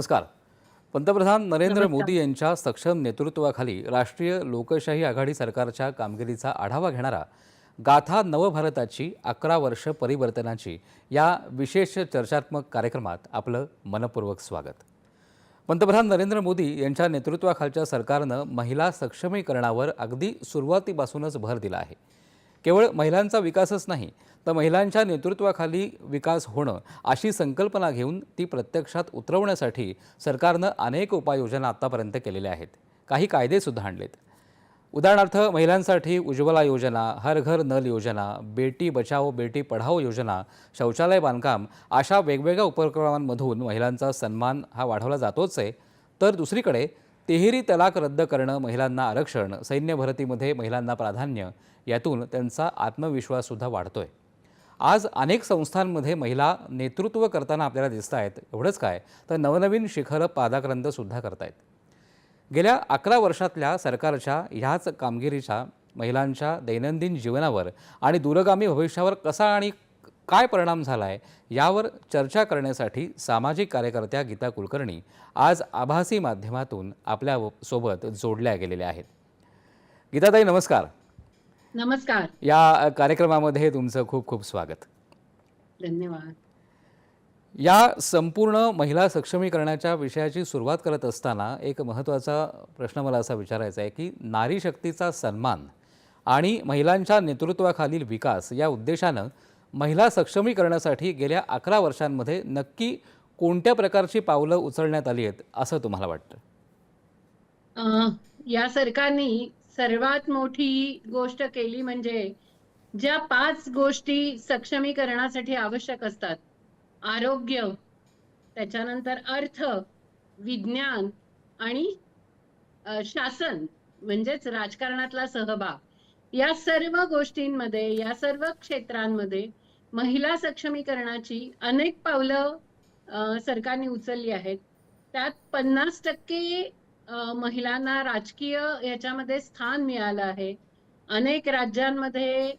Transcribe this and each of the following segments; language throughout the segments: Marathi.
नमस्कार. पंतप्रधान नरेंद्र. मोदी यांच्या सक्षम नेतृत्वाखाली राष्ट्रीय लोकशाही आघाडी सरकारच्या कामगिरीचा आढावा घेणारा गाथा नवभारताची अकरा वर्ष परिवर्तनाची या विशेष चर्चात्मक कार्यक्रमात आपलं मनपूर्वक स्वागत. पंतप्रधान नरेंद्र मोदी यांच्या नेतृत्वाखालच्या सरकारनं महिला सक्षमीकरणावर अगदी सुरुवातीपासूनच भर दिला आहे. केवळ महिलांचा विकासच नाही तर महिलांच्या नेतृत्वाखाली विकास होणं अशी संकल्पना घेऊन ती प्रत्यक्षात उतरवण्यासाठी सरकारनं अनेक उपाययोजना आत्तापर्यंत केलेल्या आहेत. काही कायदेसुद्धा आणलेत. उदाहरणार्थ महिलांसाठी उज्ज्वला योजना हर घर नल योजना बेटी बचाओ बेटी पढाओ योजना शौचालय बांधकाम अशा वेगवेगळ्या उपक्रमांमधून महिलांचा सन्मान हा वाढवला जातोच आहे. तर दुसरीकडे तिहेरी तलाक रद्द करणं महिलांना आरक्षण सैन्य भरतीमध्ये महिलांना प्राधान्य यातून त्यांचा आत्मविश्वाससुद्धा वाढतोय. आज अनेक संस्थांमध्ये महिला नेतृत्व करताना आपल्याला दिसत आहेत. एवढंच काय? तर नवनवीन शिखरं पादाक्रंदसुद्धा करतायत. गेल्या अकरा वर्षातल्या सरकारच्या ह्याच कामगिरीच्या महिलांच्या दैनंदिन जीवनावर आणि दूरगामी भविष्यावर कसा आणि काय परिणाम झाला आहे यावर चर्चा करण्यासाठी सामाजिक कार्यकर्त्या गीता कुलकर्णी आज आभासी माध्यमातून आपल्यासोबत जोडल्या गेलेल्या आहेत. गीताताई नमस्कार. नमस्कार. या कार्यक्रमामध्ये तुमचं खूप खूप स्वागत. धन्यवाद. या संपूर्ण महिला सक्षमीकरणाच्या विषयाची सुरुवात करत असताना एक महत्त्वाचा प्रश्न मला असा विचारायचा आहे की नारी शक्तीचा सन्मान आणि महिलांच्या नेतृत्वाखालील विकास या उद्देशानं महिला सक्षमीकरणासाठी गेल्या अकरा वर्षांमध्ये नक्की कोणत्या प्रकारची पावलं उचलण्यात आली आहेत असं तुम्हाला वाटतं? या सरकारने सर्वात मोठी गोष्ट केली म्हणजे ज्या पाच गोष्टी सक्षमीकरणासाठी आवश्यक असतात आरोग्य त्याच्यानंतर अर्थ विज्ञान आणि शासन म्हणजेच राजकारणातला सहभाग. या सर्व गोष्टींमध्ये या सर्व क्षेत्रांमध्ये महिला सक्षमीकरणाची अनेक पावलं सरकारने उचलली आहेत. त्यात पन्नास टक्के महिलांना राजकीय याच्यामध्ये स्थान मिळालं आहे. अनेक राज्यांमध्ये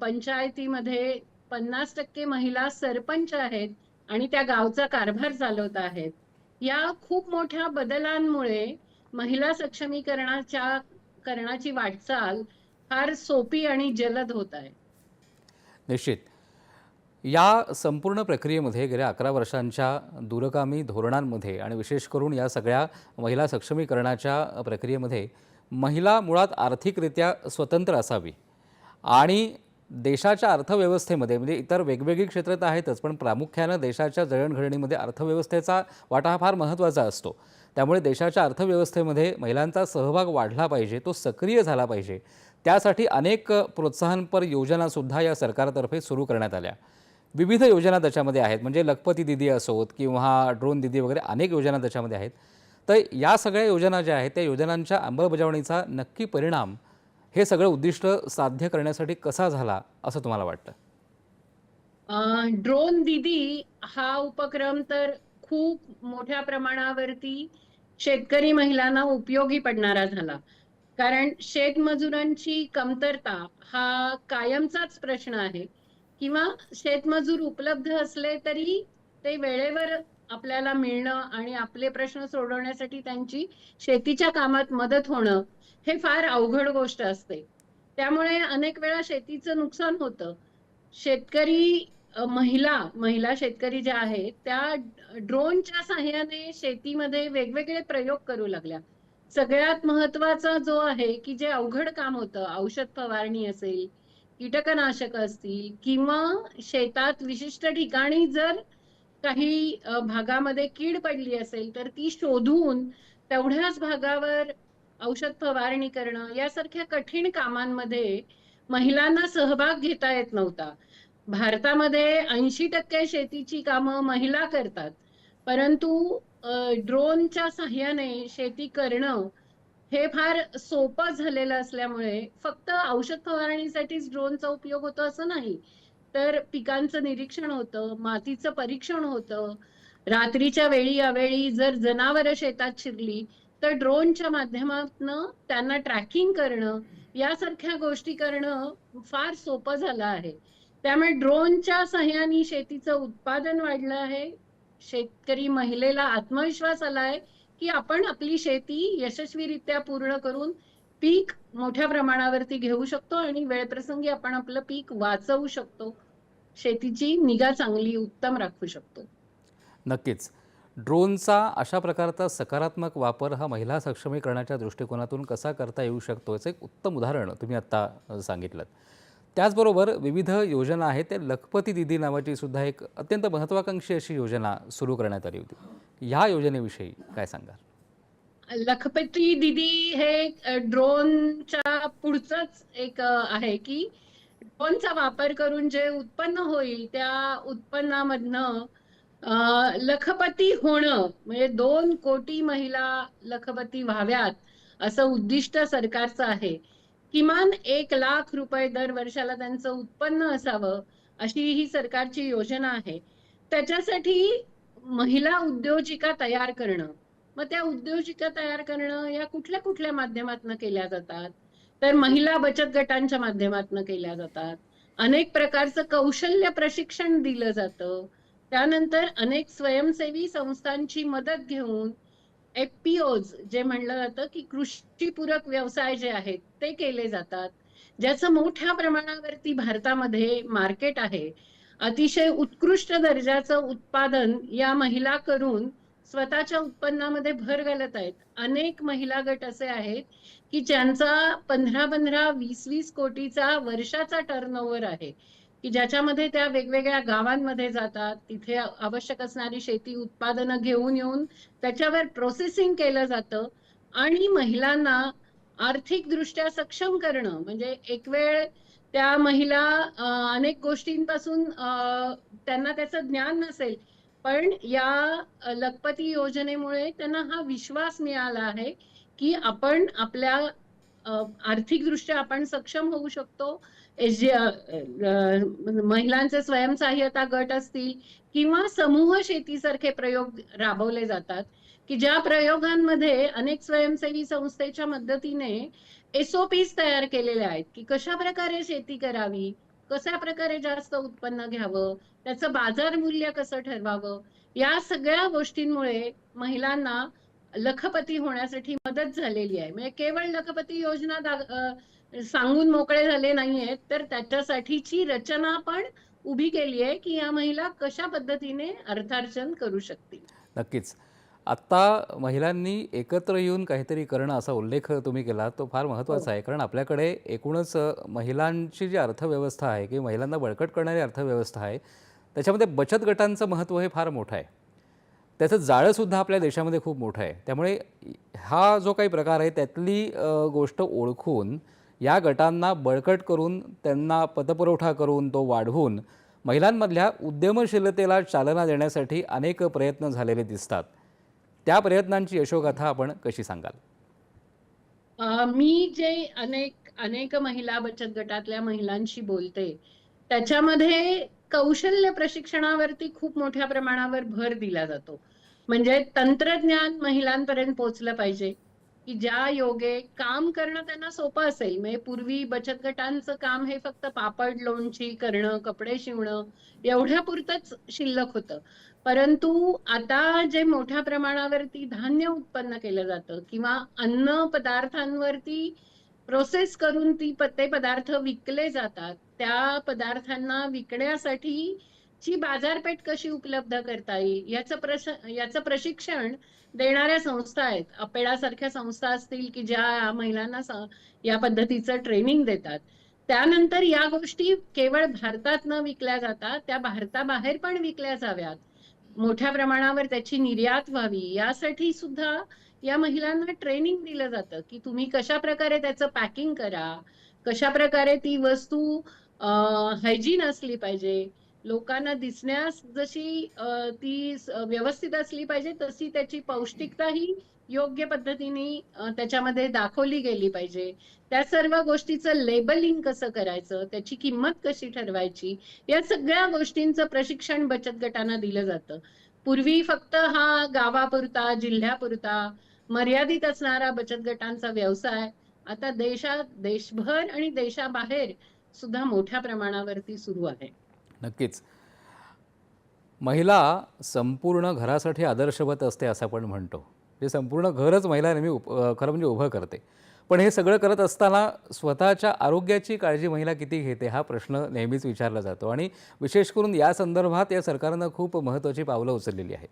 पंचायतीमध्ये पन्नास टक्के महिला सरपंच आहेत आणि त्या गावचा कारभार चालवत आहेत. या खूप मोठ्या बदलांमुळे महिला सक्षमीकरणाच्या करण्याची वाटचाल फार सोपी आणि जलद होत आहे. निश्चित. या संपूर्ण प्रक्रियेमध्ये गेल्या अकरा वर्षांच्या दूरगामी धोरणांमध्ये आणि विशेष करून या सगळ्या महिला सक्षमीकरणाच्या प्रक्रियेमध्ये महिला मुळात आर्थिकरित्या स्वतंत्र असावी आणि देशाच्या अर्थव्यवस्थेमध्ये म्हणजे इतर वेगवेगळी क्षेत्र तर आहेतच पण प्रामुख्यानं देशाच्या जळणघडणीमध्ये अर्थव्यवस्थेचा वाटा हा फार महत्त्वाचा असतो. त्यामुळे देशाच्या अर्थव्यवस्थेमध्ये महिलांचा सहभाग वाढला पाहिजे तो सक्रिय झाला पाहिजे. त्यासाठी अनेक प्रोत्साहनपर योजनासुद्धा या सरकारतर्फे सुरू करण्यात आल्या. विविध योजना त्याच्यामध्ये आहेत. म्हणजे लखपती दिदी असोत किंवा ड्रोन दिदी वगैरे अनेक योजना त्याच्यामध्ये आहेत. तर या सगळ्या योजना ज्या आहेत त्या योजनांच्या अंमलबजावणीचा नक्की परिणाम हे सगळं उद्दिष्ट साध्य करण्यासाठी कसा झाला असं तुम्हाला वाटतं? ड्रोन दीदी हा उपक्रम तर खूप मोठ्या प्रमाणावरती शेतकरी महिलांना उपयोगी पडणारा झाला. कारण शेतमजुरांची कमतरता हा कायमचाच प्रश्न आहे. किंवा शेतमजूर उपलब्ध असले तरी ते वेळेवर आपल्याला मिळणं आणि आपले प्रश्न सोडवण्यासाठी त्यांची शेतीच्या कामात मदत होणं हे फार अवघड गोष्ट असते. त्यामुळे अनेक वेळा शेतीचं नुकसान होतं. शेतकरी महिला महिला शेतकरी ज्या आहेत त्या ड्रोनच्या साह्याने शेतीमध्ये वेगवेगळे प्रयोग करू लागल्या. सगळ्यात महत्त्वाचा जो आहे की जे अवघड काम होतं औषध फवारणी असेल कीटकनाशक असतील किंवा शेतात विशिष्ट ठिकाणी जर काही भागामध्ये कीड पडली असेल तर ती शोधून तेवढ्याच भागावर औषध फवारणी करणं यासारख्या कठीण कामांमध्ये महिलांना सहभाग घेता येत नव्हता. भारतामध्ये ऐंशी टक्के शेतीची कामं महिला करतात. परंतु ड्रोनच्या सहाय्याने शेती करणं हे फार सोपं झालेलं असल्यामुळे फक्त औषध फवारणीसाठीच ड्रोनचा उपयोग होतो असं नाही. तर पिकांचं निरीक्षण होतं मातीचं परीक्षण होतं. रात्रीच्या वेळी अवेळी जर जनावरं शेतात शिरली तर ड्रोनच्या माध्यमातून त्यांना ट्रॅकिंग करणं यासारख्या गोष्टी करणं फार सोपं झालं आहे. त्यामुळे ड्रोनच्या सहाय्याने शेतीचं उत्पादन वाढलं आहे. शेतकरी महिलेला आत्मविश्वास आलाय. की आपण आपली शेती यशस्वीरित्या पूर्ण करून पीक मोठ्या प्रमाणावरती घेऊ शकतो आणि वेळप्रसंगी आपण आपलं पीक वाचवू शकतो. शेतीची निगा चांगली उत्तम राखू शकतो. नक्कीच. ड्रोनचा अशा प्रकारचा सकारात्मक वापर हा महिला सक्षमीकरणाच्या दृष्टिकोनातून कसा करता येऊ शकतो याचं एक उत्तम उदाहरण तुम्ही आत्ता सांगितलं त्याचबरोबर विविध योजना आहेत. त्या लखपती दिदी नावाची सुद्धा एक अत्यंत महत्त्वाकांक्षी अशी योजना सुरू करण्यात आली होती. ह्या योजनेविषयी काय सांगाल? लखपती दिदी हे ड्रोनच्या पुढचंच एक आहे की ड्रोनचा वापर करून जे उत्पन्न होईल त्या उत्पन्नामधनं लखपती होणं म्हणजे दोन कोटी महिला लखपती व्हाव्यात असं उद्दिष्ट सरकारचं आहे. किमान एक लाख रुपये दर वर्षाला त्यांचं उत्पन्न असावं अशी ही सरकारची योजना आहे. त्याच्यासाठी महिला उद्योजिका तयार करणं मग त्या उद्योजिका तयार करणं या कुठल्या कुठल्या माध्यमातून केल्या जातात? तर महिला बचत गटांच्या माध्यमातून केल्या जातात. अनेक प्रकारचं कौशल्य प्रशिक्षण दिलं जातं. त्यानंतर अनेक स्वयंसेवी संस्थांची मदत घेऊन एफपीओज जे म्हणलं जातं की कृषीपूरक व्यवसाय जे आहेत ते केले जातात. ज्याचं मोठ्या प्रमाणावरती भारतामध्ये मार्केट आहे अतिशय उत्कृष्ट दर्जाचं उत्पादन या महिला करून स्वतःच्या उत्पन्नामध्ये भर घालत आहेत. अनेक महिला गट असे आहेत की ज्यांचा पंधरा पंधरा वीस वीस कोटीचा वर्षाचा टर्नओव्हर आहे. की ज्याच्यामध्ये त्या वेगवेगळ्या गावांमध्ये जातात तिथे आवश्यक असणारी शेती उत्पादनं घेऊन येऊन त्याच्यावर प्रोसेसिंग केलं जातं आणि महिलांना आर्थिकदृष्ट्या सक्षम करणं. म्हणजे एक वेळ त्या महिला अनेक गोष्टींपासून अं, त्यांना त्याचं ज्ञान नसेल पण या लखपती योजनेमुळे त्यांना हा विश्वास मिळाला आहे की आपण आपल्या आर्थिकदृष्ट्या आपण सक्षम होऊ शकतो. एस जे महिलांचे स्वयंसहाय्यता गट असतील किंवा समूह शेतीसारखे प्रयोग राबवले जातात की ज्या प्रयोगांमध्ये अनेक स्वयंसेवी संस्थेच्या मदतीने एसओपीस तयार केलेले आहेत की कशा प्रकारे शेती करावी कशा प्रकारे जास्त उत्पन्न घ्यावं त्याचं बाजार मूल्य कसं ठरवावं या सगळ्या गोष्टींमुळे महिलांना लखपती होण्यासाठी मदत झालेली आहे. म्हणजे केवळ लखपती योजना दा- सांगून मोकळे झाले नाहीयेत तर त्याच्यासाठीची रचना पण उभी केली आहे की या महिला कशा पद्धतीने अर्थार्जन करू शकतील. नक्कीच. आत्ता महिलांनी एकत्र येऊन काहीतरी करणं असा उल्लेख तुम्ही केला तो फार महत्त्वाचा आहे. कारण आपल्याकडे एकूणच महिलांची जी अर्थव्यवस्था आहे की महिलांना बळकट करणारी अर्थव्यवस्था आहे त्याच्यामध्ये बचत गटांचं महत्त्व हे फार मोठं आहे. त्याचं जाळंसुद्धा आपल्या देशामध्ये खूप मोठं आहे. त्यामुळे हा जो काही प्रकार आहे त्यातली गोष्ट ओळखून या गटांना बळकट करून त्यांना पतपुरवठा करून तो वाढवून महिलांमधल्या उद्यमशीलतेला चालना देण्यासाठी अनेक प्रयत्न झालेले दिसतात. त्या प्रयत्नांची यशोगाथा आपण कशी सांगाल? मी जे अनेक अनेक महिला बचत गटातल्या महिलांशी बोलते त्याच्यामध्ये कौशल्य प्रशिक्षणावरती खूप मोठ्या प्रमाणावर भर दिला जातो. म्हणजे तंत्रज्ञान महिलांपर्यंत पोहोचलं पाहिजे. की ज्या योगे काम करणं त्यांना सोपं असेल म्हणजे पूर्वी बचत गटांचं काम हे फक्त पापड लोणची करणं कपडे शिवणं एवढ्या पुरतच शिल्लक होतं. परंतु आता जे मोठ्या प्रमाणावरती धान्य उत्पन्न केलं जातं किंवा अन्न पदार्थांवरती प्रोसेस करून ती ते पदार्थ विकले जातात त्या पदार्थांना विकण्यासाठी ची बाजारपेठ कशी उपलब्ध करता येईल? याचं प्रश याचं प्रशिक्षण देणाऱ्या संस्था आहेत. अपेडासारख्या संस्था असतील की ज्या महिलांना या पद्धतीचं ट्रेनिंग देतात. त्यानंतर या गोष्टी केवळ भारतात न विकल्या जातात त्या भारताबाहेर पण विकल्या जाव्यात. मोठ्या प्रमाणावर त्याची निर्यात व्हावी यासाठी सुद्धा या महिलांना ट्रेनिंग दिलं जातं की तुम्ही कशा प्रकारे त्याचं पॅकिंग करा कशा प्रकारे ती वस्तू हायजीन असली पाहिजे लोकांना दिसण्यास जशी ती व्यवस्थित असली पाहिजे तशी त्याची पौष्टिकता ही योग्य पद्धतीने त्याच्यामध्ये दाखवली गेली पाहिजे. त्या सर्व गोष्टीचं लेबलिंग कसं करायचं त्याची किंमत कशी ठरवायची या सगळ्या गोष्टींचं प्रशिक्षण बचत गटांना दिलं जातं. पूर्वी फक्त हा गावापुरता जिल्ह्यापुरता मर्यादित असणारा बचत गटांचा व्यवसाय आता देशात देशभर आणि देशाबाहेर सुद्धा मोठ्या प्रमाणावरती सुरू आहे. नक्कीच. महिला संपूर्ण घरासाठी आदर्शवत असते असं आपण म्हणतो. म्हणजे संपूर्ण घरच महिला नेहमी उप खरं म्हणजे उभं करते. पण हे सगळं करत असताना स्वतःच्या आरोग्याची काळजी महिला किती घेते हा प्रश्न नेहमीच विचारला जातो. आणि विशेष करून या संदर्भात या सरकारनं खूप महत्त्वाची पावलं उचललेली आहेत.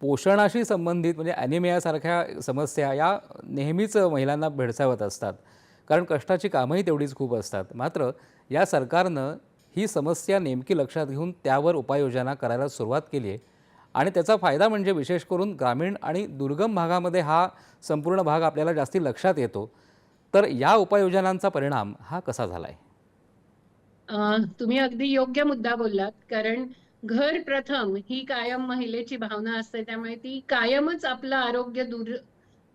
पोषणाशी संबंधित म्हणजे ॲनिमियासारख्या समस्या या नेहमीच महिलांना भेडसावत असतात. कारण कष्टाची कामंही तेवढीच खूप असतात. मात्र या सरकारनं ही समस्या नेमकी लक्षात घेऊन त्यावर उपाययोजना करायला सुरुवात केली आहे. आणि त्याचा फायदा म्हणजे विशेष करून ग्रामीण आणि दुर्गम भागामध्ये हा संपूर्ण भाग आपल्याला जास्ती लक्षात येतो. तर या उपाययोजनांचा परिणाम हा कसा झाला आहे तुम्ही अगदी योग्य मुद्दा बोललात. कारण घर प्रथम ही कायम महिलेची भावना असते. त्यामुळे ती कायमच आपलं आरोग्य दूर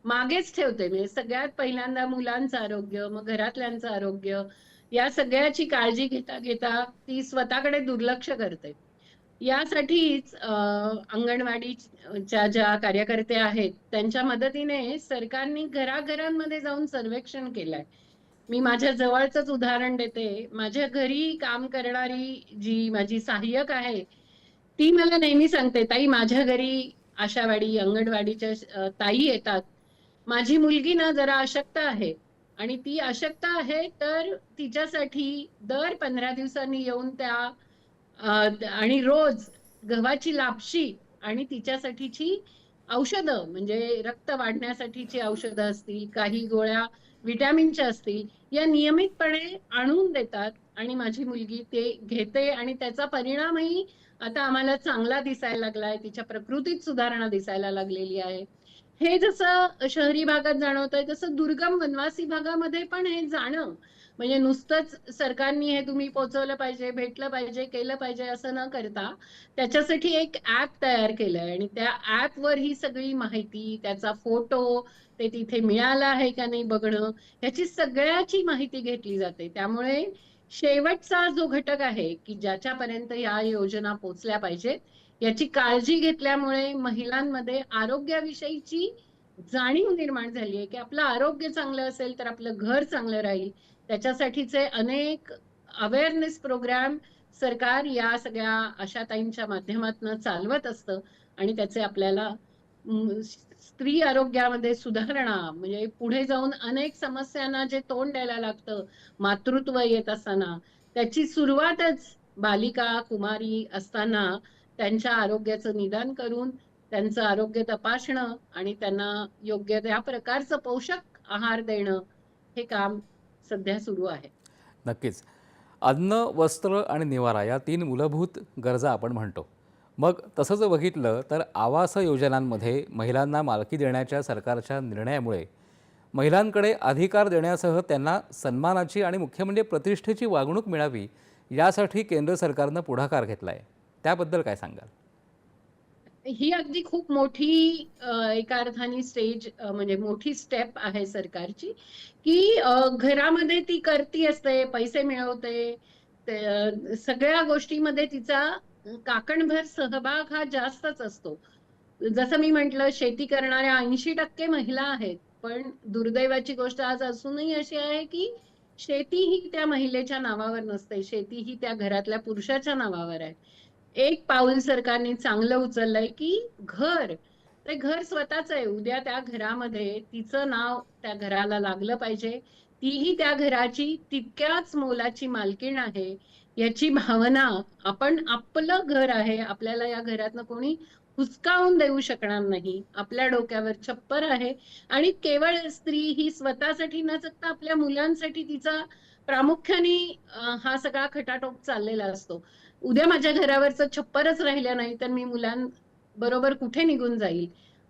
मागेच ठेवते. म्हणजे सगळ्यात पहिल्यांदा मुलांचं आरोग्य मग घरातल्यांचं आरोग्य या सगळ्याची काळजी घेता घेता ती स्वतःकडे दुर्लक्ष करते. यासाठीच अंगणवाडीच्या ज्या कार्यकर्त्या आहेत त्यांच्या मदतीने सरकारने घराघरांमध्ये जाऊन सर्वेक्षण केलंय. मी माझ्या जवळचंच उदाहरण देते. माझ्या घरी काम करणारी जी माझी सहाय्यक आहे ती मला नेहमी सांगते ताई माझ्या घरी आशावाडी अंगणवाडीच्या ताई येतात. माझी मुलगी ना जरा अशक्त आहे. आणि ती अशक्त आहे तर तिच्यासाठी दर पंधरा दिवसांनी येऊन त्या आणि रोज गव्हाची लापशी आणि तिच्यासाठीची औषधं म्हणजे रक्त वाढण्यासाठीची औषधं असतील काही गोळ्या विटॅमिनच्या असतील या नियमितपणे आणून देतात. आणि माझी मुलगी ते घेते आणि त्याचा परिणामही आता आम्हाला चांगला दिसायला लागलाय तिच्या प्रकृतीत सुधारणा दिसायला लागलेली आहे. हे जसं शहरी भागात जाणवतंय तसं दुर्गम वनवासी भागामध्ये पण हे जाणं. म्हणजे नुसतंच सरकारनी हे तुम्ही पोहोचवलं पाहिजे भेटलं पाहिजे केलं पाहिजे असं न करता त्याच्यासाठी एक ऍप तयार केलंय आणि त्या ऍपवर ही सगळी माहिती त्याचा फोटो ते तिथे मिळालं आहे का नाही बघणं ह्याची सगळ्याची माहिती घेतली जाते. त्यामुळे शेवटचा जो घटक आहे की ज्याच्यापर्यंत या योजना पोचल्या पाहिजेत याची काळजी घेतल्यामुळे महिलांमध्ये आरोग्याविषयीची जाणीव निर्माण झाली आहे की आपलं आरोग्य चांगलं असेल तर आपलं घर चांगलं राहील. त्याच्यासाठीचे अनेक अवेअरनेस प्रोग्राम सरकार या सगळ्या आशाताईंच्या माध्यमातून चालवत असतं आणि त्याचे आपल्याला स्त्री आरोग्यामध्ये सुधारणा म्हणजे पुढे जाऊन अनेक समस्यांना जे तोंड द्यायला लागतं मातृत्व येत असताना त्याची सुरुवातच बालिका कुमारी असताना त्यांच्या आरोग्याचं निदान करून त्यांचं आरोग्य तपासणं आणि त्यांना योग्य त्या प्रकारचं पोषक आहार देणं हे काम सध्या सुरू आहे. नक्कीच. अन्न वस्त्र आणि निवारा या तीन मूलभूत गरजा आपण म्हणतो. मग तसं जर बघितलं तर आवास योजनांमध्ये महिलांना मालकी देण्याच्या सरकारच्या निर्णयामुळे महिलांकडे अधिकार देण्यासह त्यांना सन्मानाची आणि मुख्य म्हणजे प्रतिष्ठेची वागणूक मिळावी यासाठी केंद्र सरकारनं पुढाकार घेतला आहे त्याबद्दल काय सांगाल? ही अगदी खूप मोठी एका अर्थाने स्टेज म्हणजे मोठी स्टेप आहे सरकारची की घरामध्ये ती करती असते पैसे मिळवते सगळ्या गोष्टीमध्ये तिचा काकणभर सहभाग हा जास्तच असतो. जसं मी म्हंटल शेती करणाऱ्या ऐंशी टक्के महिला आहेत पण दुर्दैवाची गोष्ट आज असूनही अशी आहे की शेती ही त्या महिलेच्या नावावर नसते शेती ही त्या घरातल्या पुरुषाच्या नावावर आहे. एक पाऊल सरकारने चांगलं उचललंय की घर. ते घर स्वतःच आहे. उद्या त्या घरामध्ये तिचं नाव त्या घराला लागलं पाहिजे. तीही त्या घराची तितक्याच मोलाची मालकीण आहे. याची भावना आपण आपलं घर आहे. आपल्याला या घरातनं कोणी हुसकावून देऊ शकणार नाही. आपल्या डोक्यावर छप्पर आहे. आणि केवळ स्त्री ही स्वतःसाठी न जगता आपल्या मुलांसाठी तिचा प्रामुख्याने हा सगळा खटाटोप चाललेला असतो. उद्या माझ्या घरावरचं छप्परच राहिलं नाही तर मी मुलांबरोबर कुठे निघून जाईल?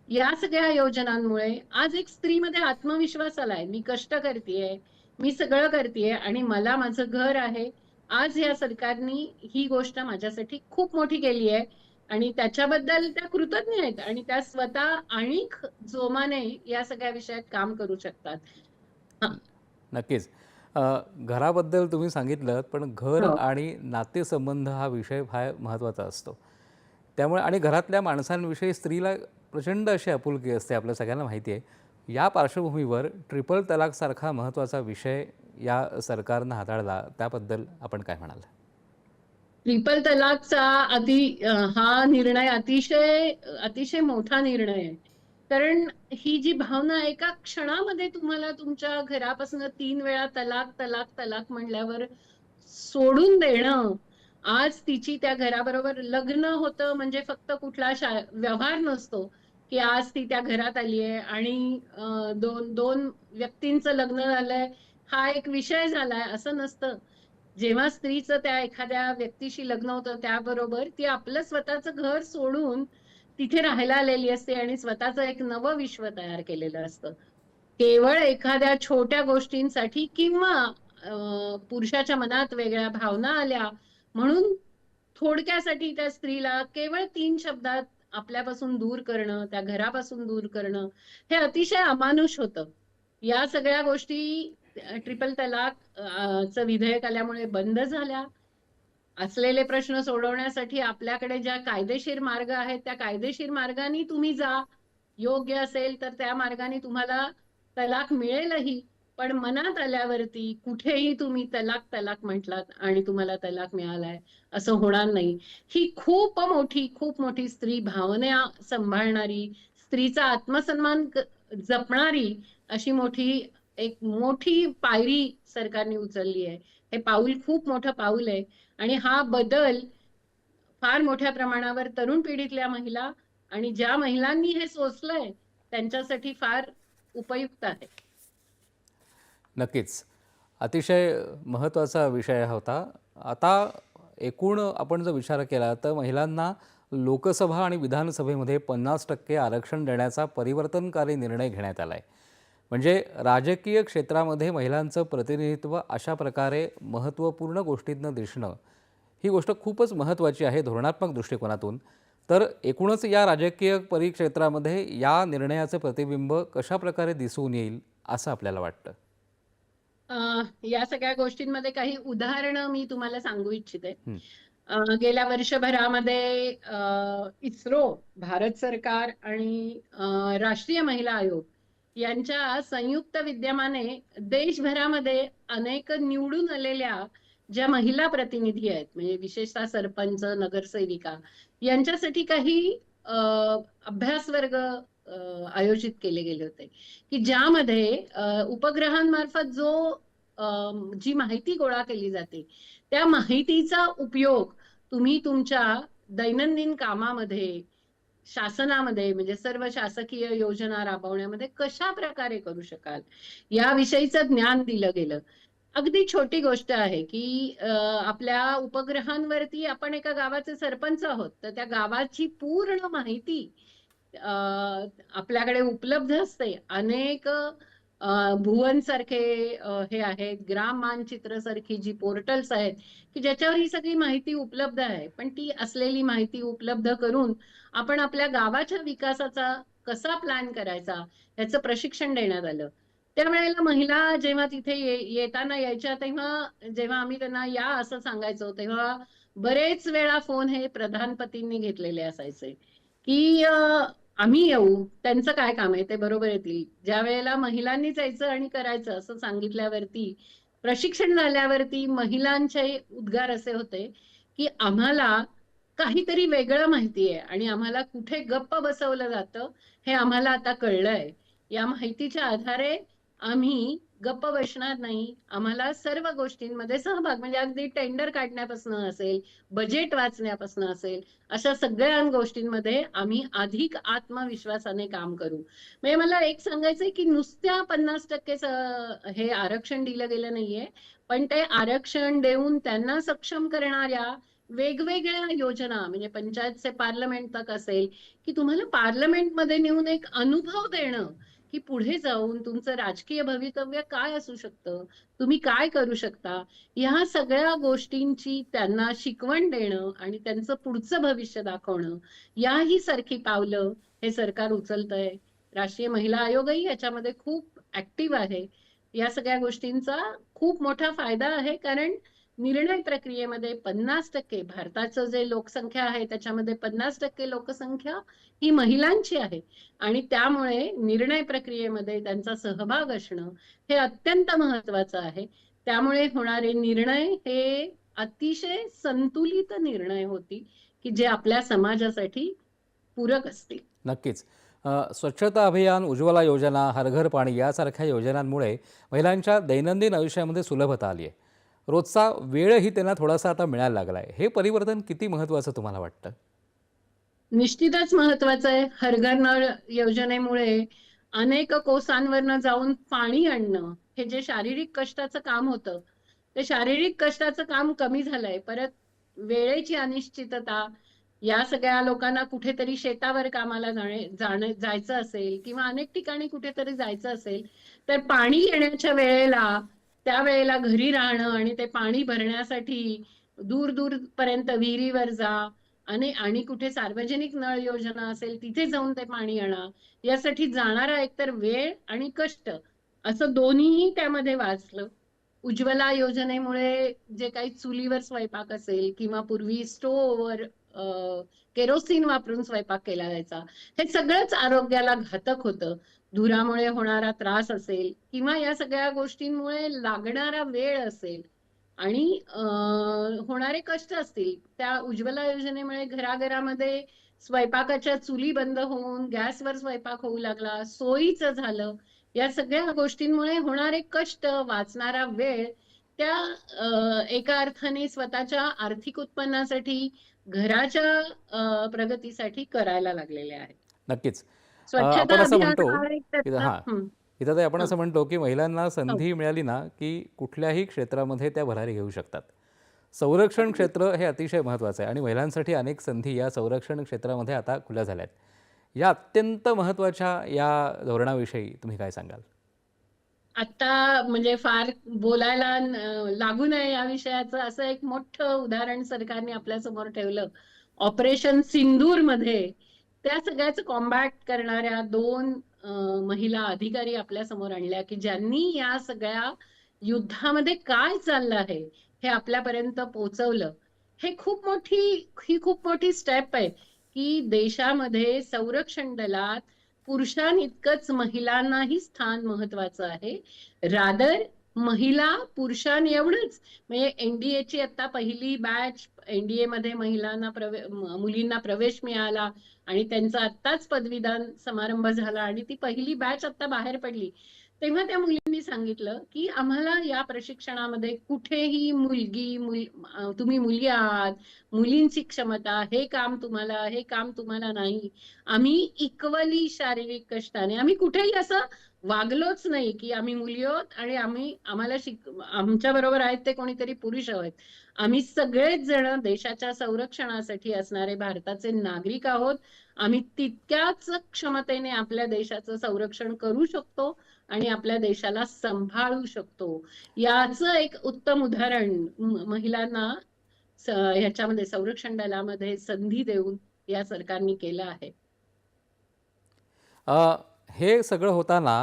या सगळ्या योजनांमुळे आज एक स्त्रीमध्ये आत्मविश्वास आलाय. मी कष्ट करतेय मी सगळं करतेय आणि मला माझं घर आहे. आज या सरकारने ही गोष्ट माझ्यासाठी खूप मोठी केली आहे आणि त्याच्याबद्दल त्या कृतज्ञ आहेत आणि त्या स्वतः आणि जोमाने या सगळ्या विषयात काम करू शकतात. नक्कीच. घराबद्दल तुम्ही सांगितलं पण घर हो. आणि नातेसंबंध हा विषय फार महत्त्वाचा असतो. त्यामुळे आणि घरातल्या माणसांविषयी स्त्रीला प्रचंड अशी आपुलकी असते आपल्या सगळ्यांना माहिती आहे. या पार्श्वभूमीवर ट्रिपल तलाकसारखा महत्त्वाचा विषय या सरकारनं हाताळला त्याबद्दल आपण काय म्हणाल? ट्रिपल तलाकचा अति हा निर्णय अतिशय अतिशय मोठा निर्णय आहे. कारण ही जी भावना एका क्षणामध्ये तुम्हाला तुमच्या घरापासून तीन वेळा तलाक तलाक तलाक म्हणल्यावर सोडून देणं आज तिची त्या घराबरोबर लग्न होतं म्हणजे फक्त कुठला व्यवहार नसतो की आज ती त्या घरात आली आहे आणि दोन दोन व्यक्तींचं लग्न झालंय हा एक विषय झालाय असं नसतं. जेव्हा स्त्रीचं त्या एखाद्या व्यक्तीशी लग्न होतं त्याबरोबर ती आपलं स्वतःचं घर सोडून तिथे राहायला आलेली असते आणि स्वतःचं एक नवं विश्व तयार केलेलं असतं. केवळ एखाद्या छोट्या गोष्टींसाठी किंवा पुरुषाच्या मनात वेगळ्या भावना आल्या म्हणून थोडक्यासाठी त्या स्त्रीला केवळ तीन शब्दात आपल्यापासून दूर करणं त्या घरापासून दूर करणं हे अतिशय अमानुष होतं. या सगळ्या गोष्टी ट्रिपल तलाक च विधेयक आल्यामुळे बंद झाल्या. असलेले प्रश्न सोडवण्यासाठी आपल्याकडे ज्या कायदेशीर मार्ग आहेत त्या कायदेशीर मार्गाने तुम्ही जा. योग्य असेल तर त्या मार्गाने तुम्हाला तलाक मिळेलही पण मनात आल्यावरती कुठेही तुम्ही तलाक तलाक म्हटलात आणि तुम्हाला तलाक मिळालाय असं होणार नाही. ही खूप मोठी खूप मोठी स्त्री भावना सांभाळणारी स्त्रीचा आत्मसन्मान जपणारी अशी मोठी एक मोठी पायरी सरकारने उचलली आहे. हे पाऊल खूप मोठं पाऊल आहे. आणि हा बदल फार मोठ्या प्रमाणावर तरुण पिढीतल्या महिला आणि ज्या महिलांनी हे सोचलंय त्यांच्यासाठी फार उपयुक्त आहे. नक्कीच. अतिशय महत्त्वाचा विषय होता. आता एकूण आपण जर विचार केला तर महिलांना लोकसभा आणि विधानसभेमध्ये पन्नास टक्के आरक्षण देण्याचा परिवर्तनकारी निर्णय घेण्यात आला आहे म्हणजे राजकीय क्षेत्रामध्ये महिलांचं प्रतिनिधित्व अशा प्रकारे महत्त्वपूर्ण गोष्टींना दिसणं ही गोष्ट खूपच महत्त्वाची आहे धोरणात्मक दृष्टिकोनातून. तर एकूणच या राजकीय परिक्षेत्रामध्ये या निर्णयाचं प्रतिबिंब कशा प्रकारे दिसून येईल असं आपल्याला वाटतं? अं, या सगळ्या गोष्टींमध्ये काही उदाहरणं मी तुम्हाला सांगू इच्छिते. गेल्या वर्षभरामध्ये इस्रो भारत सरकार आणि राष्ट्रीय महिला आयोग यांच्या संयुक्त विद्यमाने देशभरामध्ये अनेक निवडून आलेल्या ज्या महिला प्रतिनिधी आहेत म्हणजे विशेषतः सरपंच नगरसेविका यांच्यासाठी काही अभ्यास वर्ग आयोजित केले गेले होते. की ज्यामध्ये उपग्रहांमार्फत जो जी माहिती गोळा केली जाते त्या माहितीचा उपयोग तुम्ही तुमच्या दैनंदिन कामामध्ये शासनामध्ये म्हणजे सर्व शासकीय योजना राबवण्यामध्ये कशा प्रकारे करू शकाल? याविषयीचं ज्ञान दिलं गेलं. अगदी छोटी गोष्ट आहे की आपल्या उपग्रहांवरती आपण एका गावाचे सरपंच आहोत तर त्या गावाची पूर्ण माहिती अ, आपल्याकडे उपलब्ध असते. अनेक भुवन सारखे हे आहेत ग्राम मानचित्र सारखी जी पोर्टल्स आहेत की ज्याच्यावर ही सगळी माहिती उपलब्ध आहे. पण ती असलेली माहिती उपलब्ध करून आपण आपल्या गावाच्या विकासाचा कसा प्लॅन करायचा याचं प्रशिक्षण देण्यात आलं. त्यावेळेला महिला जेव्हा तिथे येताना यायच्या तेव्हा जेव्हा आम्ही त्यांना या असं सांगायचो तेव्हा बरेच वेळा फोन हे प्रधानपतींनी घेतलेले असायचे की आम्ही येऊ त्यांचं काय काम आहे ते बरोबर येतील. ज्या वेळेला महिलांनी जायचं आणि करायचं असं सांगितल्यावरती प्रशिक्षण झाल्यावरती महिलांचे उद्गार असे होते की आम्हाला काहीतरी वेगळं माहिती आहे आणि आम्हाला कुठे गप्प बसवलं जातं हे आम्हाला आता कळलंय. या माहितीच्या आधारे आम्ही गप्प बसणार नाही. आम्हाला सर्व गोष्टींमध्ये सहभाग म्हणजे अगदी टेंडर काढण्यापासून असेल बजेट वाचण्यापासून असेल अशा सगळ्या गोष्टींमध्ये आम्ही अधिक आत्मविश्वासाने काम करू. म्हणजे मला एक सांगायचंय की नुसत्या पन्नास टक्के हे आरक्षण दिलं गेलं नाहीये पण ते आरक्षण देऊन त्यांना सक्षम करणाऱ्या वेगवेगळ्या योजना म्हणजे पंचायतचे पार्लमेंट तक असेल की तुम्हाला पार्लमेंटमध्ये नेऊन एक अनुभव देणं की पुढे जाऊन तुमचं राजकीय भवितव्य काय असू शकतं? तुम्ही काय करू शकता? ह्या सगळ्या गोष्टींची त्यांना शिकवण देणं आणि त्यांचं पुढचं भविष्य दाखवणं याही सारखी पावलं हे सरकार उचलतंय. राष्ट्रीय महिला आयोगही याच्यामध्ये खूप ऍक्टिव्ह आहे. या सगळ्या गोष्टींचा खूप मोठा फायदा आहे कारण निर्णय प्रक्रियेमध्ये पन्नास टक्के भारताचं जे लोकसंख्या आहे त्याच्यामध्ये पन्नास टक्के लोकसंख्या ही महिलांची आहे. आणि त्यामुळे निर्णय प्रक्रियेमध्ये त्यांचा सहभाग असणं हे अत्यंत महत्वाचं आहे. त्यामुळे होणारे निर्णय हे अतिशय संतुलित निर्णय होती की जे आपल्या समाजासाठी पूरक असतील. नक्कीच. स्वच्छता अभियान उज्ज्वला योजना हरघर पाणी यासारख्या योजनांमुळे महिलांच्या दैनंदिन आयुष्यामध्ये सुलभता आली आहे. रोजचा वेळही त्यांना थोडासा आता मिळायला लागला आहे हे परिवर्तन किती महत्वाचं तुम्हाला वाटतं? निश्चितच महत्वाचं आहे. हरघर नळ योजनेमुळे अनेक कोसांवरनं जाऊन पाणी आणणं हे जे शारीरिक कष्टाचं काम होतं ते शारीरिक कष्टाचं काम कमी झालंय. परत वेळेची अनिश्चितता या सगळ्या लोकांना कुठेतरी शेतावर कामाला जाणे जाणे जायचं असेल किंवा अनेक ठिकाणी कुठेतरी जायचं असेल तर पाणी येण्याच्या वेळेला त्या वेळेला घरी राहणं आणि ते पाणी भरण्यासाठी दूर दूर पर्यंत विहिरीवर जा आणि आणि कुठे सार्वजनिक नळ योजना असेल तिथे जाऊन ते पाणी आणा. यासाठी जाणारा एकतर वेळ आणि कष्ट असं दोन्हीही त्यामध्ये वाचलं. उज्ज्वला योजनेमुळे जे काही चुलीवर स्वयंपाक असेल किंवा पूर्वी स्टोवर केरोसिन वापरून स्वयंपाक केला जायचा. हे सगळंच आरोग्याला घातक होतं. धुरामुळे होणारा त्रास असेल किंवा या सगळ्या गोष्टींमुळे लागणारा वेळ असेल आणि होणारे कष्ट असतील त्या उज्ज्वला योजनेमुळे घराघरामध्ये स्वयंपाकाच्या चुली बंद होऊन गॅसवर स्वयंपाक होऊ लागला सोयीचं झालं या सगळ्या गोष्टींमुळे होणारे कष्ट वाचणारा वेळ त्या एका अर्थाने स्वतःच्या आर्थिक उत्पन्नासाठी घराच्या प्रगतीसाठी करायला लागलेले आहेत. नक्कीच. आपण असं म्हणतो हा हा. हं. इथं तर आपण हां. असं म्हणतो की महिलांना संधी मिळाली ना की कुठल्याही क्षेत्रामध्ये त्या भरारी घेऊ शकतात संरक्षण क्षेत्र हे अतिशय महत्त्वाचं आहे आणि महिलांसाठी अनेक संधी या संरक्षण क्षेत्रामध्ये आता खुल्या झाल्या आहेत या अत्यंत महत्त्वाच्या या धोरणाविषयी तुम्ही काय सांगाल आता म्हणजे फार बोलायला लागू नये या विषयाचं असं एक मोठं उदाहरण सरकारने आपल्यासमोर ठेवलं ऑपरेशन सिंदूरमध्ये त्या सगळ्याचं कॉम्बॅट करणाऱ्या दोन महिला अधिकारी आपल्यासमोर आणल्या की ज्यांनी या सगळ्या युद्धामध्ये काय चाललं आहे हे आपल्यापर्यंत पोहोचवलं हे खूप मोठी ही खूप मोठी स्टेप आहे की देशामध्ये संरक्षण दलात पुरुषांइतकंच महिलांनाही स्थान महत्वाचं आहे. रादर महिला पुरुषां एवढंच. म्हणजे एनडीए ची आता पहिली बॅच एनडीए मध्ये महिलांना प्रवे मुलींना प्रवेश मिळाला आणि त्यांचा आत्ताच पदवीदान समारंभ झाला आणि ती पहिली बॅच आता बाहेर पडली. तेव्हा त्या मुलींनी सांगितलं की आम्हाला या प्रशिक्षणामध्ये कुठेही मुलगी मुल तुम्ही मुली आहात मुलींची क्षमता हे काम तुम्हाला हे काम तुम्हाला नाही. आम्ही इक्वली शारीरिक कष्टाने आम्ही कुठेही असं वागलोच नाही की आम्ही मुली आहोत आणि आम्ही आम्हाला शिक आमच्या बरोबर आहेत ते कोणीतरी पुरुष आहेत. आम्ही सगळेच जण देशाच्या संरक्षणासाठी असणारे भारताचे नागरिक आहोत. आम्ही तितक्याच क्षमतेने आपल्या देशाचं संरक्षण करू शकतो आणि आपल्या देशाला सांभाळू शकतो. याचं एक उत्तम उदाहरण महिलांना ह्याच्यामध्ये संरक्षण दलामध्ये संधी देऊन या सरकारने केलं आहे. हे सगळं होताना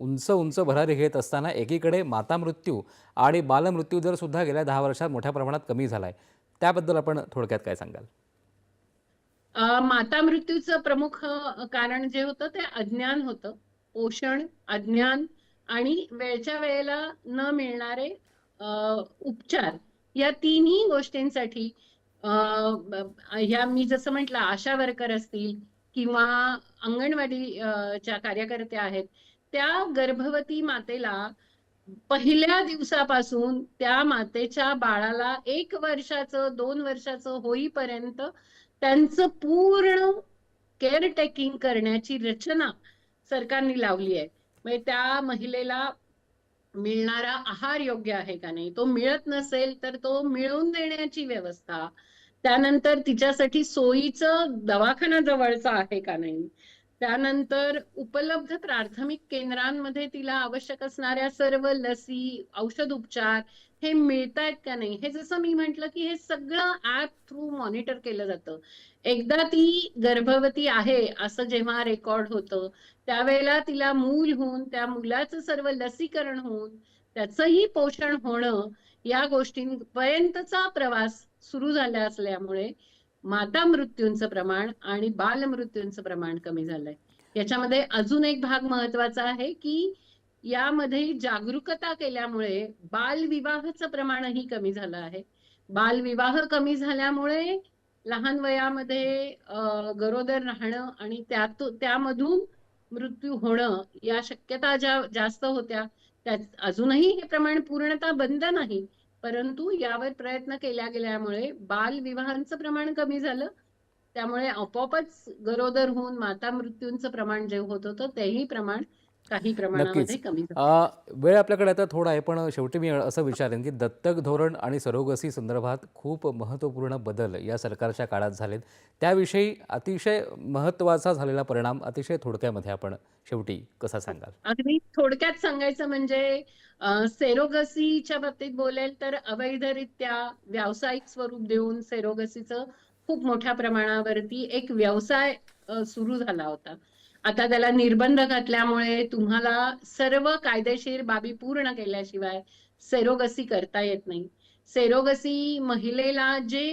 उंच उंच भरारी घेत असताना एकीकडे माता मृत्यू आणि बालमृत्यू दर सुद्धा गेल्या दहा वर्षात मोठ्या प्रमाणात कमी झाला आहे त्याबद्दल आपण थोडक्यात काय सांगाल? माता मृत्यूचं प्रमुख कारण जे होतं ते अज्ञान होतं. पोषण अज्ञान आणि वेळच्या वेळेला न मिळणारे उपचार. या तिन्ही गोष्टींसाठी ह्या मी जसं म्हटलं आशा वर्कर असतील किंवा अंगणवाडी च्या कार्यकर्त्या आहेत त्या गर्भवती मातेला पहिल्या दिवसापासून त्या मातेच्या बाळाला एक वर्षाचं दोन वर्षाचं होईपर्यंत त्यांचं पूर्ण केअरटेकिंग करण्याची रचना सरकारने लावली आहे. म्हणजे त्या महिलेला मिळणारा आहार योग्य आहे का नाही? तो मिळत नसेल तर तो मिळवून देण्याची व्यवस्था त्यानंतर तिच्यासाठी सोयीचं दवाखाना जवळचा आहे का नाही? त्यानंतर उपलब्ध प्राथमिक केंद्रांमध्ये तिला आवश्यक असणाऱ्या सर्व लसी औषध उपचार हे मिळतायत का नाही? हे जसं मी म्हंटल की हे सगळं ऍप थ्रू मॉनिटर केलं जातं. एकदा ती गर्भवती आहे असं जेव्हा रेकॉर्ड होतं त्यावेळेला तिला मूल होऊन त्या मुलाचं सर्व लसीकरण होऊन त्याचंही पोषण होणं या गोष्टींपर्यंतचा प्रवास सुरू झाल्या असल्यामुळे माता मृत्यूंचं प्रमाण आणि बाल मृत्यूंचं प्रमाण कमी झालंय. याच्यामध्ये अजून एक भाग महत्त्वाचा आहे की यामध्ये जागरूकता केल्यामुळे बालविवाहाचं प्रमाणही कमी झालं आहे. बालविवाह कमी झाल्यामुळे लहान वयामध्ये गरोदर राहणं आणि त्यात त्यामधून मृत्यू होणं या शक्यता ज्या जास्त होत्या त्या अजूनही हे प्रमाण पूर्णतः बंद नाही. परंतु यावर प्रयत्न केल्या गेल्यामुळे बालविवाहांचं प्रमाण कमी झालं. त्यामुळे आपोआपच गरोदर होऊन माता मृत्यूंचं प्रमाण जे होत होतं तेही प्रमाण काही प्रमाणामध्ये नक्कीच. कमी झालं. अ, वेळ आपल्याकडे आता थोडा आहे पण शेवटी मी असं विचारेन की दत्तक धोरण आणि सरोगसी संदर्भात खूप महत्त्वपूर्ण बदल या सरकारच्या काळात झालेत. त्याविषयी अतिशय महत्त्वाचा झालेला परिणाम अतिशय थोडक्यामध्ये आपण शेवटी कसा सांगाल? अगदी थोडक्यात सांगायचं म्हणजे सेरोगसीच्या बाबतीत बोलेल तर अवैधरित्या व्यावसायिक स्वरूप देऊन सेरोगसीचं खूप मोठ्या प्रमाणावरती एक व्यवसाय अ, सुरू झाला होता. आता त्याला निर्बंध घातल्यामुळे तुम्हाला सर्व कायदेशीर बाबी पूर्ण केल्याशिवाय सेरोगसी करता येत नाही. सेरोगसी महिलेला जे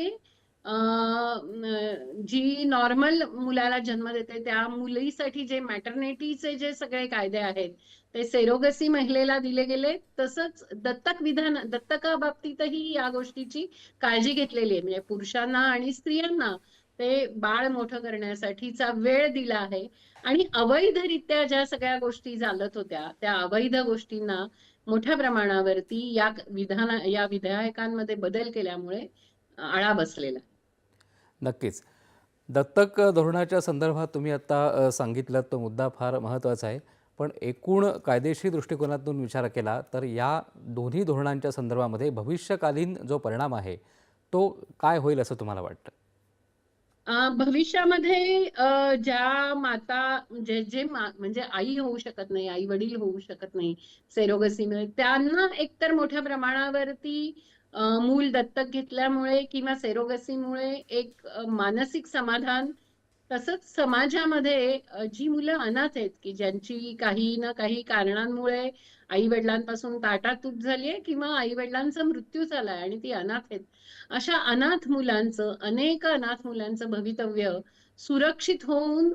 जी नॉर्मल मुलाला जन्म देते त्या मुलीसाठी जे मॅटर्निटीचे जे सगळे कायदे आहेत ते सेरोगसी महिलेला दिले गेले. तसंच दत्तक विधान दत्तका बाबतीतही या गोष्टीची काळजी घेतलेली आहे. म्हणजे पुरुषांना आणि स्त्रियांना ते बाळ मोठं करण्यासाठीचा वेळ दिला आहे. आणि अवैधरित्या ज्या सगळ्या गोष्टी चालत होत्या त्या अवैध गोष्टींना मोठ्या प्रमाणावरती या विधान या विधेयकांमध्ये बदल केल्यामुळे आळा बसलेला. नक्कीच. दत्तक धोरणाच्या संदर्भात तुम्ही आता सांगितलं तो मुद्दा फार महत्त्वाचा आहे. पण एकूण कायदेशीर दृष्टिकोनातून विचार केला तर या दोन्ही धोरणांच्या संदर्भामध्ये भविष्यकालीन जो परिणाम आहे तो काय होईल असं तुम्हाला वाटतं? भविष्यामध्ये ज्या माता जे जे म्हणजे आई होऊ शकत नाही आई वडील होऊ शकत नाही सेरोगसीमुळे त्यांना एकतर मोठ्या प्रमाणावरती मूल दत्तक घेतल्यामुळे किंवा सेरोगसीमुळे एक मानसिक समाधान तसंच समाजामध्ये जी मुलं अनाथ आहेत की ज्यांची काही ना काही कारणांमुळे आई वडिलांपासून ताटातूट झालीये किंवा आई वडिलांचा मृत्यू झालाय आणि ती अनाथ आहेत. अशा अनाथ मुलांचं अनेक अनाथ मुलांचं भवितव्य सुरक्षित होऊन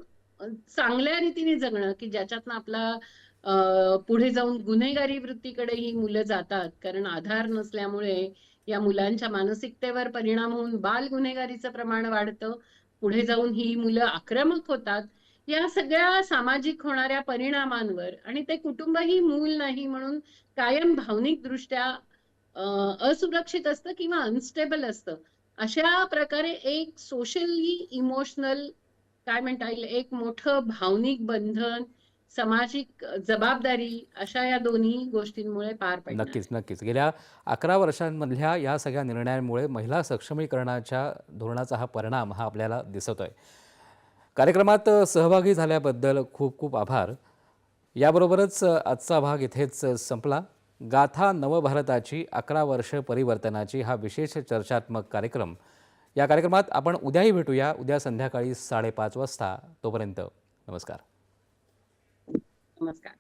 चांगल्या रीतीने जगणं की ज्याच्यातनं आपला पुढे जाऊन गुन्हेगारी वृत्तीकडे ही मुलं जातात. कारण आधार नसल्यामुळे या मुलांच्या मानसिकतेवर परिणाम होऊन बाल गुन्हेगारीचं प्रमाण वाढतं. पुढे जाऊन ही मुलं आक्रमक होतात. या सगळ्या सामाजिक होणाऱ्या परिणामांवर आणि ते कुटुंबही मूल नाही म्हणून कायम भावनिक दृष्ट्या असुरक्षित असतं किंवा अनस्टेबल असतं. अशा प्रकारे एक सोशली इमोशनल काय म्हणता येईल एक मोठं भावनिक बंधन सामाजिक जबाबदारी अशा या दोन्ही गोष्टींमुळे पार पडणार. नक्कीच नक्कीच. गेल्या अकरा वर्षांमधल्या या सगळ्या निर्णयांमुळे महिला सक्षमीकरणाच्या धोरणाचा हा परिणाम हा आपल्याला दिसत आहे कार्यक्रमात सहभागी झाल्याबद्दल खूप खूप आभार. याबरोबरच आजचा भाग इथेच संपला. गाथा नवभारताची अकरा वर्ष परिवर्तनाची हा विशेष चर्चात्मक कार्यक्रम. या कार्यक्रमात आपण उद्याही भेटूया उद्या संध्याकाळी साडेपाच वाजता. तोपर्यंत नमस्कार. नमस्कार.